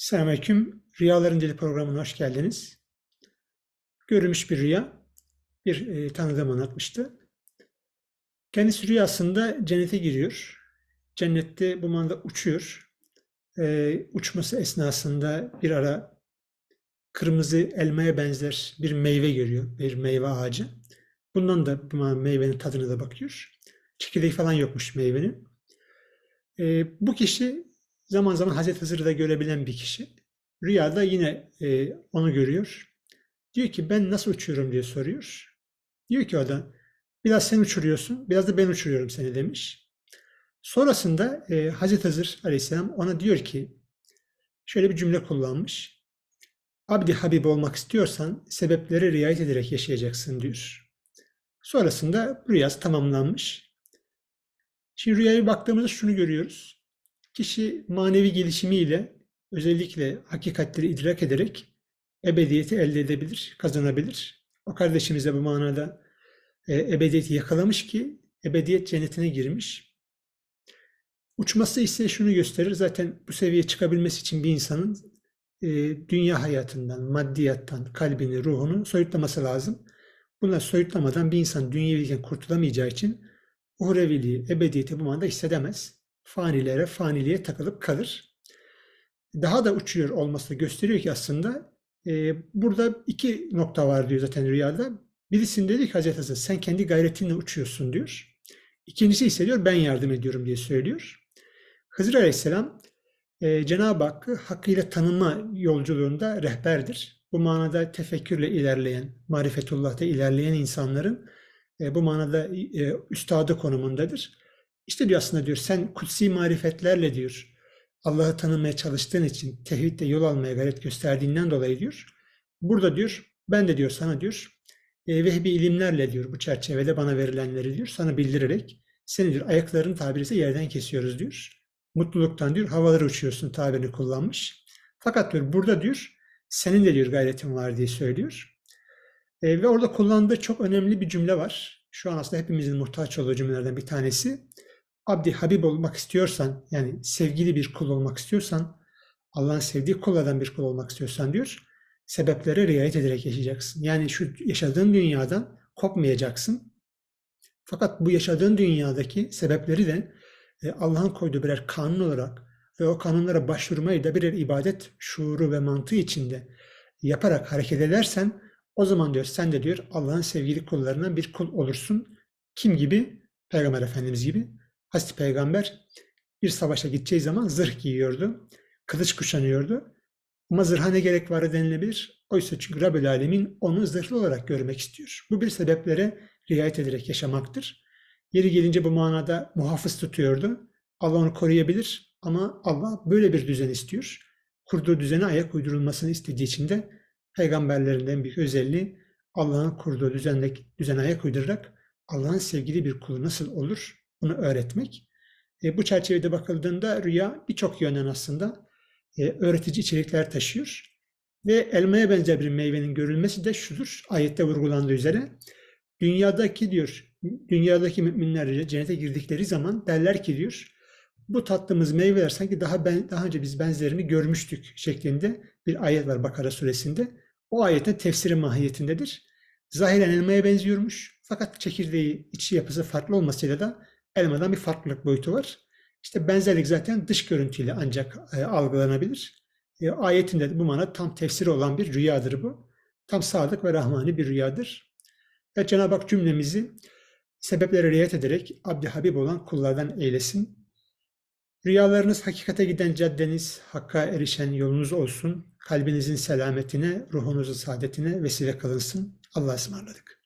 Selamünaleyküm. Rüyaların Dili programına hoş geldiniz. Görülmüş bir rüya. Bir e, tanıdığım anlatmıştı. Kendisi rüyasında cennete giriyor. Cennette bu manada uçuyor. E, uçması esnasında bir ara kırmızı elmaya benzer bir meyve görüyor. Bir meyve ağacı. Bundan da bu meyvenin tadına da bakıyor. Çekirdeği falan yokmuş meyvenin. E, bu kişi zaman zaman Hazreti Hızır'ı da görebilen bir kişi. Rüyada yine e, onu görüyor. Diyor ki ben nasıl uçuyorum diye soruyor. Diyor ki o da biraz sen uçuruyorsun, biraz da ben uçuruyorum seni demiş. Sonrasında e, Hazreti Hızır Aleyhisselam ona diyor ki şöyle bir cümle kullanmış. Abdi Habib olmak istiyorsan sebeplere riayet ederek yaşayacaksın diyor. Sonrasında rüyası tamamlanmış. Şimdi rüyaya baktığımızda şunu görüyoruz. Kişi manevi gelişimiyle özellikle hakikatleri idrak ederek ebediyeti elde edebilir, kazanabilir. O kardeşimiz de bu manada e, ebediyeti yakalamış ki ebediyet cennetine girmiş. Uçması ise şunu gösterir. Zaten bu seviyeye çıkabilmesi için bir insanın e, dünya hayatından, maddiyattan, kalbini, ruhunu soyutlaması lazım. Bunlar soyutlamadan bir insan dünyeviyken kurtulamayacağı için uhreviliği, ebediyeti bu manada hissedemez. Fanilere, faniliğe takılıp kalır. Daha da uçuyor olması gösteriyor ki aslında e, burada iki nokta var diyor zaten rüyada. Birisinde diyor ki Hazreti Hasan sen kendi gayretinle uçuyorsun diyor. İkincisi ise diyor ben yardım ediyorum diye söylüyor. Hızır Aleyhisselam e, Cenab-ı Hakk'ı hakkıyla tanıma yolculuğunda rehberdir. Bu manada tefekkürle ilerleyen, marifetullah'ta ilerleyen insanların e, bu manada e, üstadı konumundadır. İşte diyor aslında diyor sen kutsi marifetlerle diyor Allah'ı tanımaya çalıştığın için tevhidde yol almaya gayret gösterdiğinden dolayı diyor. Burada diyor ben de diyor sana diyor e, vehbi ilimlerle diyor bu çerçevede bana verilenleri diyor sana bildirerek seni diyor ayaklarını tabiri ise yerden kesiyoruz diyor. Mutluluktan diyor havalara uçuyorsun tabirini kullanmış. Fakat diyor burada diyor senin de diyor gayretin var diye söylüyor. E, ve orada kullandığı çok önemli bir cümle var. Şu an aslında hepimizin muhtaç olduğu cümlelerden bir tanesi. Abdi Habib olmak istiyorsan, yani sevgili bir kul olmak istiyorsan, Allah'ın sevdiği kullardan bir kul olmak istiyorsan diyor, sebeplere riayet ederek yaşayacaksın. Yani şu yaşadığın dünyadan kopmayacaksın. Fakat bu yaşadığın dünyadaki sebepleri de e, Allah'ın koyduğu birer kanun olarak ve o kanunlara başvurmayı da birer ibadet şuuru ve mantığı içinde yaparak hareket edersen o zaman diyor sen de diyor Allah'ın sevgili kullarından bir kul olursun. Kim gibi? Peygamber Efendimiz gibi. Hazreti Peygamber bir savaşa gideceği zaman zırh giyiyordu. Kılıç kuşanıyordu. Ama zırha ne gerek var denilebilir. Oysa çünkü Rabbül Alemin onu zırhlı olarak görmek istiyor. Bu bir sebeplere riayet ederek yaşamaktır. Yeri gelince bu manada muhafız tutuyordu. Allah onu koruyabilir ama Allah böyle bir düzen istiyor. Kurduğu düzene ayak uydurulmasını istediği için de peygamberlerin en büyük özelliği Allah'ın kurduğu düzenle, düzene ayak uydurarak Allah'ın sevgili bir kulu nasıl olur bunu öğretmek. E, bu çerçevede bakıldığında rüya birçok yönden aslında e, öğretici içerikler taşıyor. Ve elmaya benzer bir meyvenin görülmesi de şudur, ayette vurgulandığı üzere. Dünyadaki diyor, dünyadaki müminler cennete girdikleri zaman derler ki diyor, bu tattığımız meyveler sanki daha ben, daha önce biz benzerini görmüştük şeklinde bir ayet var Bakara suresinde. O ayetin tefsiri mahiyetindedir. Zahiren elmaya benziyormuş fakat çekirdeği, içi yapısı farklı olmasıyla da elmadan bir farklılık boyutu var. İşte benzerlik zaten dış görüntüyle ancak e, algılanabilir. E, ayetinde bu mana tam tefsiri olan bir rüyadır bu. Tam sadık ve rahmani bir rüyadır. Ve Cenab-ı Hak cümlemizi sebeplere riayet ederek Abdi Habib olan kullardan eylesin. Rüyalarınız hakikate giden caddeniz, hakka erişen yolunuz olsun. Kalbinizin selametine, ruhunuzun saadetine vesile kılınsın. Allah'a ısmarladık.